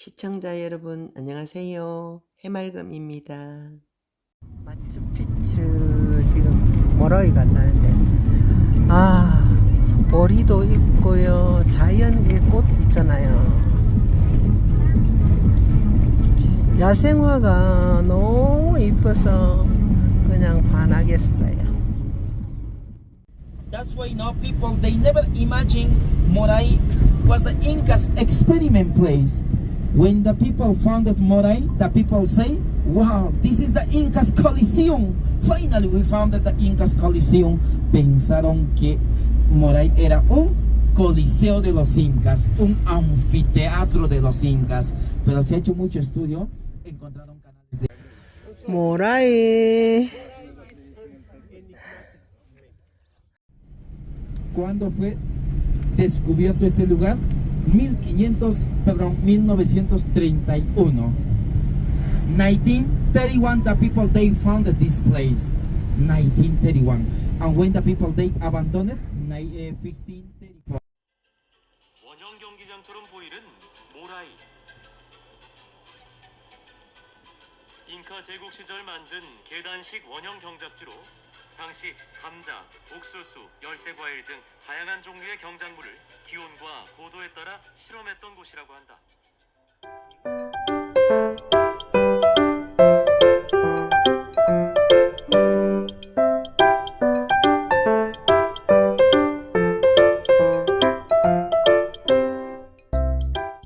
시청자 여러분 안녕하세요. 해맑음입니다. 마추픽추 지금 모로이 간다는데 아 보리도 있고요. 자연의 꽃 있잖아요. 야생화가 너무 이뻐서 그냥 반하겠어요. That's why now people they never imagine Moray was the Incas experiment place. When the people founded Moray, the people say, wow, this is the Incas Coliseum. Finally we founded the Incas Coliseum. Pensaron que Moray era un coliseo de los incas, un anfiteatro de los incas. Pero se ha hecho mucho estudio, encontraron canales de... Moray. ¿Cuándo fue descubierto este lugar? 1500, perdón, 1931. 1931, the people they founded this place. 1931. And when the people they abandoned it, ni- eh, 1534. 원형 경기장처럼 보이는 모라이. 잉카 제국 시절 만든 계단식 원형 경작지로 당시 감자, 옥수수, 열대과일 등 다양한 종류의 경작물을 기온과 고도에 따라 실험했던 곳이라고 한다.